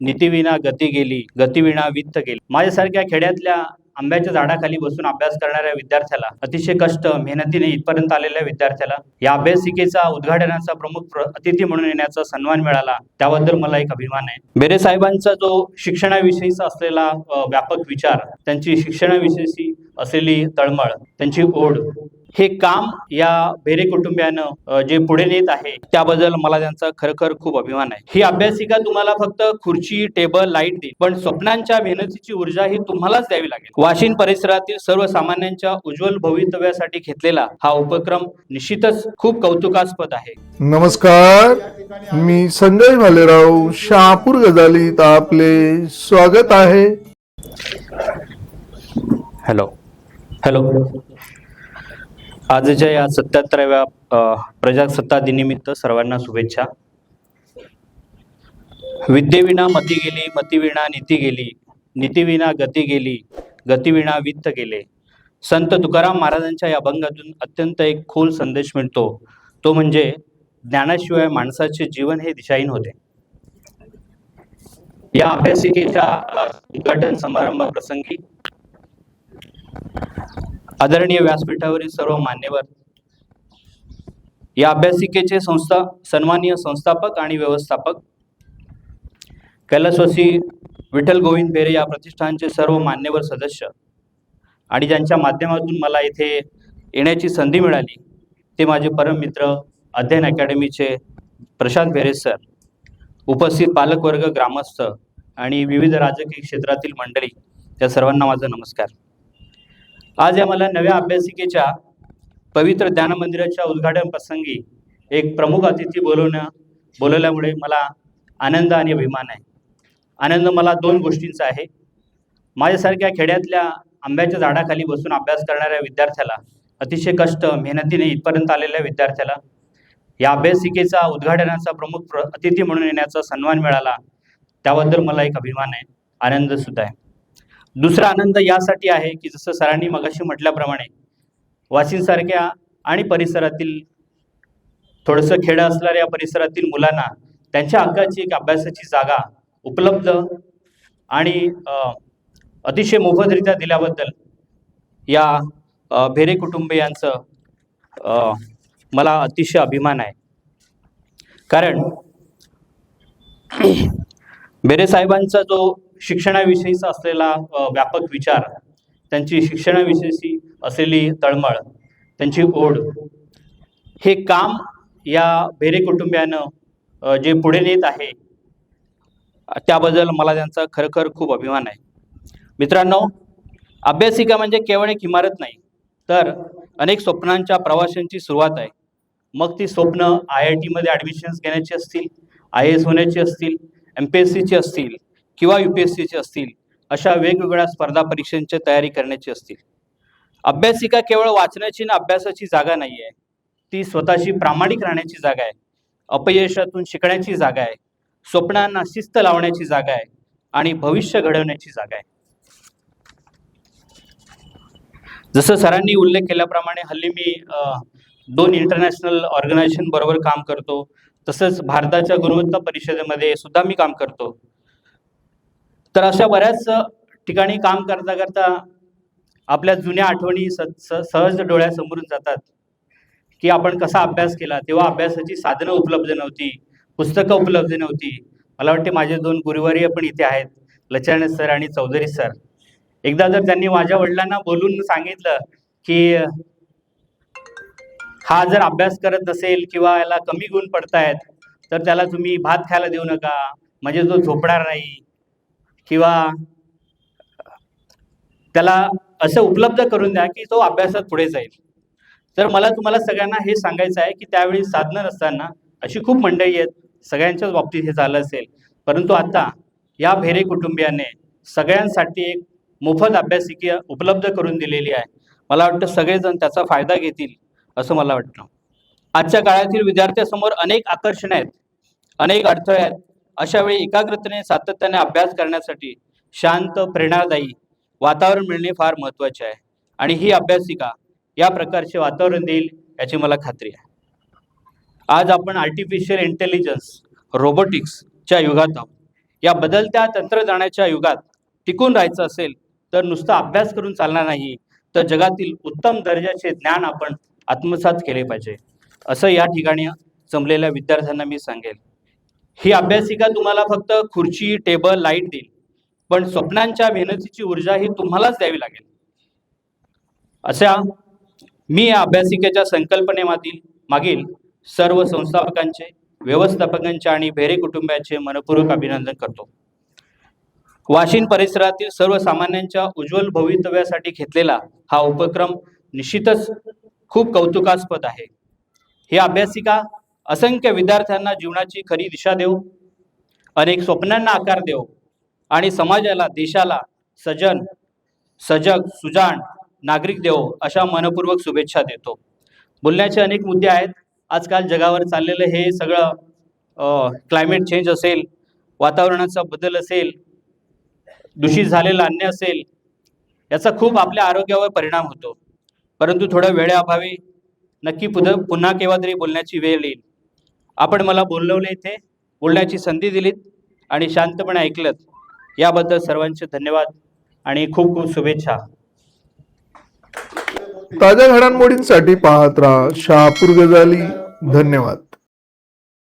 नीतीविना गती गेली गतीविना वित्त गेली. माझ्यासारख्या खेड्यातल्या आंब्याच्या झाडाखाली बसून अभ्यास करणाऱ्या विद्यार्थ्याला अतिशय कष्ट मेहनतीने इथपर्यंत आलेल्या विद्यार्थ्याला या अभ्यासिकेचा उद्घाटनाचा प्रमुख अतिथी म्हणून येण्याचा सन्मान मिळाला त्याबद्दल मला एक अभिमान आहे. बेरे साहेबांचा जो शिक्षणाविषयीचा असलेला व्यापक विचार त्यांची शिक्षणाविषयी असलेली तळमळ त्यांची ओढ हे काम या बेरे कुटुंबियानं जे पुढे नेत आहे त्याबद्दल मला त्यांचा खरोखर खूप अभिमान आहे. ही अभ्यासिका तुम्हाला फक्त खुर्ची टेबल लाइट देईल पण स्वप्नांच्या मेहनतीची ऊर्जा ही तुम्हालाच द्यावी लागेल. वाशिम परिसरातील सर्वसामान्यांच्या उज्ज्वल भवितव्यासाठी घेतलेला हा उपक्रम निश्चितच खूप कौतुकास्पद आहे. नमस्कार. मी संजय भालेराव शहापूर गजालीत आपले स्वागत आहे. हॅलो. हॅलो. आजच्या या सत्याहत्तराव्या प्रजासत्ता प्रजासत्ताक दिनिमित्त सर्वांना शुभेच्छा. विद्येविना मती गेली मतीविना नीती गेली नीतीविना गती गेली गतीविना वित्त गेले. संत तुकाराम महाराजांच्या या अभंगातून अत्यंत एक खोल संदेश मिळतो. तो म्हणजे ज्ञानाशिवाय माणसाचे जीवन हे दिशाहीन होते. या अभ्यासिकेच्या उद्घाटन समारंभ प्रसंगी आदरणीय व्यासपीठावरील सर्व मान्यवर या अभ्यासिकेचे संस्था सन्माननीय संस्थापक आणि व्यवस्थापक कैलासवासी विठ्ठल गोविंद बेरे या प्रतिष्ठानचे सर्व मान्यवर सदस्य आणि ज्यांच्या माध्यमातून मला इथे येण्याची संधी मिळाली ते माझे परम मित्र अध्ययन अकॅडमीचे प्रशांत भेरे सर उपस्थित पालकवर्ग ग्रामस्थ आणि विविध राजकीय क्षेत्रातील मंडळी त्या सर्वांना माझा नमस्कार. आज या मला नव्या अभ्यासिकेच्या पवित्र ज्ञान मंदिराच्या उद्घाटन प्रसंगी एक प्रमुख अतिथी बोलवणं बोलवल्यामुळे मला आनंद आणि अभिमान आहे. आनंद मला दोन गोष्टींचा आहे. माझ्यासारख्या खेड्यातल्या आंब्याच्या झाडाखाली बसून अभ्यास करणाऱ्या विद्यार्थ्याला अतिशय कष्ट मेहनतीने इथपर्यंत आलेल्या विद्यार्थ्याला या अभ्यासिकेचा उद्घाटनाचा प्रमुख प्र अतिथी म्हणून येण्याचा सन्मान मिळाला त्याबद्दल मला एक अभिमान आहे. आनंदसुद्धा आहे. दुसरा आनंद यासाठी आहे की जसं सरांनी मगाशी म्हटल्याप्रमाणे वाशिमसारख्या आणि परिसरातील थोडंसं खेडं असणाऱ्या परिसरातील मुलांना त्यांच्या हक्काची एक अभ्यासाची जागा उपलब्ध आणि अतिशय मोफतरित्या दिल्याबद्दल या भेरे कुटुंबियांचं मला अतिशय अभिमान आहे. कारण बेरे साहेबांचा जो शिक्षणाविषयीचा असलेला व्यापक विचार त्यांची शिक्षणाविषयी असलेली तळमळ त्यांची ओढ हे काम या भेरे कुटुंबियानं जे पुढे नेत आहे त्याबद्दल मला त्यांचा खरोखर खूप अभिमान आहे. मित्रांनो अभ्यासिका म्हणजे केवळ एक इमारत नाही तर अनेक स्वप्नांच्या प्रवाशांची सुरुवात आहे. मग ती स्वप्न आय आय टीमध्ये ॲडमिशन्स घेण्याची असतील आय एस होण्याची असतील एम पी एस सीची असतील किंवा यू पी एस सीचे असतील अशा वेगवेगळ्या स्पर्धा परीक्षांची तयारी करण्याची असतील. अभ्यासिका केवळ वाचण्याची आणि अभ्यासाची जागा नाही आहे ती स्वतःशी प्रामाणिक राहण्याची जागा आहे. अपयशातून शिकण्याची जागा आहे. स्वप्नांना शिस्त लावण्याची जागा आहे. आणि भविष्य घडवण्याची जागा आहे. जसं सरांनी उल्लेख केल्याप्रमाणे हल्ली मी दोन इंटरनॅशनल ऑर्गनायझेशन बरोबर काम करतो. तसंच भारताच्या गुणवत्ता परिषदेमध्ये सुद्धा मी काम करतो. तर अशा बऱ्याच ठिकाणी काम करता करता आपल्या जुन्या आठवणी स सहज डोळ्यासमोरून जातात की आपण कसा अभ्यास केला. तेव्हा अभ्यासाची साधनं उपलब्ध नव्हती पुस्तकं उपलब्ध नव्हती. मला वाटते माझे दोन गुरुवारी पण इथे आहेत लचाणे सर आणि चौधरी सर. एकदा जर त्यांनी माझ्या वडिलांना बोलून सांगितलं की हा जर अभ्यास करत नसेल किंवा याला कमी गुण पडतायत तर त्याला तुम्ही भात खायला देऊ नका. म्हणजे तो झोपणार नाही. किंवा त्याला असं उपलब्ध करून द्या की तो अभ्यासात पुढे जाईल. तर मला तुम्हाला सगळ्यांना हे सांगायचं आहे की त्यावेळी साधनं नसताना अशी खूप मंडळी आहेत सगळ्यांच्याच बाबतीत हे झालं असेल. परंतु आता या भेरे कुटुंबियाने सगळ्यांसाठी एक मोफत अभ्यासिका उपलब्ध करून दिलेली आहे. मला वाटतं सगळेजण त्याचा फायदा घेतील असं मला वाटतं. आजच्या काळातील विद्यार्थ्यासमोर अनेक आकर्षण आहेत अनेक अडथळे आहेत. अशा वेळी एकाग्रतेने सातत्याने अभ्यास करण्यासाठी शांत प्रेरणादायी वातावरण मिळणे फार महत्त्वाचे आहे. आणि ही अभ्यासिका या प्रकारचे वातावरण देईल याची मला खात्री आहे. आज आपण आर्टिफिशियल इंटेलिजन्स रोबोटिक्सच्या युगात आहोत. या बदलत्या तंत्रज्ञानाच्या युगात टिकून राहायचं असेल तर नुसता अभ्यास करून चालणार नाही तर जगातील उत्तम दर्जाचे ज्ञान आपण आत्मसात केले पाहिजे. असं या ठिकाणी जमलेल्या विद्यार्थ्यांना मी सांगेल. ही अभ्यासिका तुम्हाला फक्त खुर्ची टेबल लाइट देईल. पण स्वप्नांच्या मेहनतीची ऊर्जा ही तुम्हालाच द्यावी लागेल. अशा मी या अभ्यासिकेच्या संकल्पनेमधील मागील सर्व संस्थापकांचे व्यवस्थापकांचे आणि भेरे कुटुंबाचे मनपूर्वक अभिनंदन करतो. वाशिम परिसरातील सर्वसामान्यांच्या उज्ज्वल भवितव्यासाठी घेतलेला हा उपक्रम निश्चितच खूप कौतुकास्पद आहे. ही अभ्यासिका असंख्य विद्यार्थ्यांना जीवनाची खरी दिशा देऊ अनेक स्वप्नांना आकार देऊ आणि समाजाला देशाला सजन सजग सुजाण नागरिक देऊ अशा मनपूर्वक शुभेच्छा देतो. बोलण्याचे अनेक मुद्दे आहेत. आजकाल जगावर चाललेलं हे सगळं क्लायमेट चेंज असेल वातावरणाचा बदल असेल दूषित झालेलं अन्न असेल याचा खूप आपल्या आरोग्यावर परिणाम होतो. परंतु थोड्या वेळेअभावी नक्की पुढं पुन्हा केव्हा तरी बोलण्याची वेळ येईल. आपण मला बोलवले इथे बोलण्याची संधी दिलीत आणि शांतपणे ऐकलं याबद्दल सर्वांचे धन्यवाद आणि खूप खूप शुभेच्छा. ताज्या घडामोडींसाठी पाहत राहा शहापूर गजाली धन्यवाद.